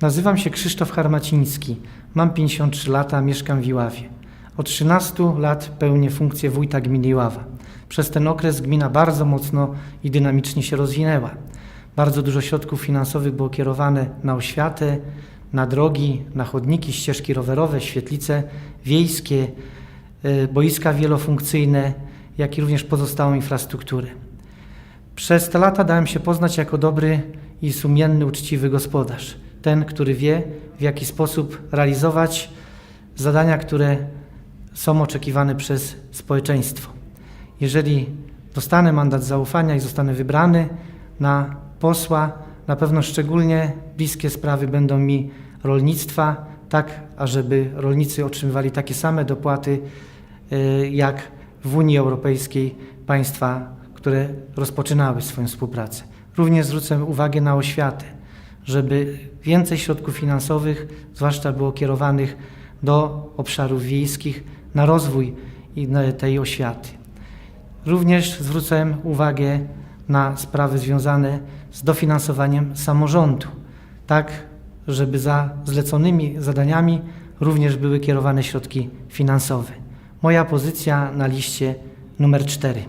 Nazywam się Krzysztof Harmaciński. Mam 53 lata, mieszkam w Iławie. Od 13 lat pełnię funkcję wójta gminy Iława. Przez ten okres gmina bardzo mocno i dynamicznie się rozwinęła. Bardzo dużo środków finansowych było kierowane na oświatę, na drogi, na chodniki, ścieżki rowerowe, świetlice wiejskie, y, boiska wielofunkcyjne, jak i również pozostałą infrastrukturę. Przez te lata dałem się poznać jako dobry i sumienny, uczciwy gospodarz. Ten, który wie, w jaki sposób realizować zadania, które są oczekiwane przez społeczeństwo. Jeżeli dostanę mandat zaufania i zostanę wybrany na posła, na pewno szczególnie bliskie sprawy będą mi rolnictwa, tak ażeby rolnicy otrzymywali takie same dopłaty y, jak w Unii Europejskiej państwa, które rozpoczynały swoją współpracę. Również zwrócę uwagę na oświatę, żeby więcej środków finansowych, zwłaszcza było kierowanych do obszarów wiejskich, na rozwój tej oświaty. Również zwrócę uwagę na sprawy związane z dofinansowaniem samorządu, tak żeby za zleconymi zadaniami również były kierowane środki finansowe. Moja pozycja na liście numer 4.